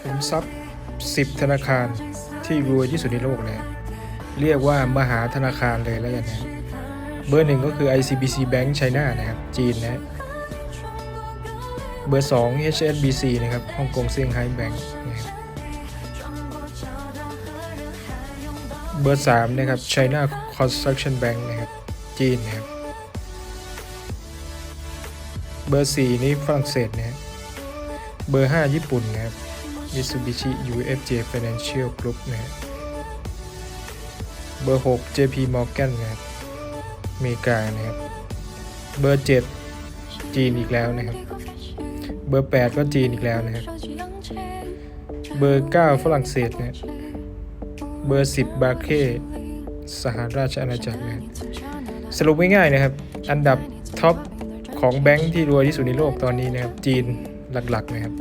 ขุมทรัพย์ 10 ธนาคารที่รวยที่สุดในโลกนะเรียกว่ามหาธนาคารเลยแล้วกันนะเบอร์หนึ่งก็คือ ICBC Bank China นะครับ จีนนะเบอร์ 2 HSBC นะครับฮ่องกงเซี่ยงไฮ้แบงค์นะครับเบอร์ 3 นะครับ China Construction Bank นะครับ จีนนะครับ เบอร์ 4 นี้ฝรั่งเศสนะฮะเบอร์ 5 ญี่ปุ่นนะครับ Mitsubishi UFJ Financial Group นะฮะเบอร์ 6 JP Morgan นะครับอเมริกานะครับ เบอร์ 7 จีนอีกแล้วนะครับ เบอร์ 8 ก็จีนอีกแล้วนะครับ เบอร์ 9 ฝรั่งเศสนะเบอร์ 10 บาเคสหราชอาณาจักรนะสรุปง่ายๆนะครับ อันดับท็อปของแบงค์ที่รวยที่สุดในโลกตอนนี้นะครับ จีนหลักๆนะครับ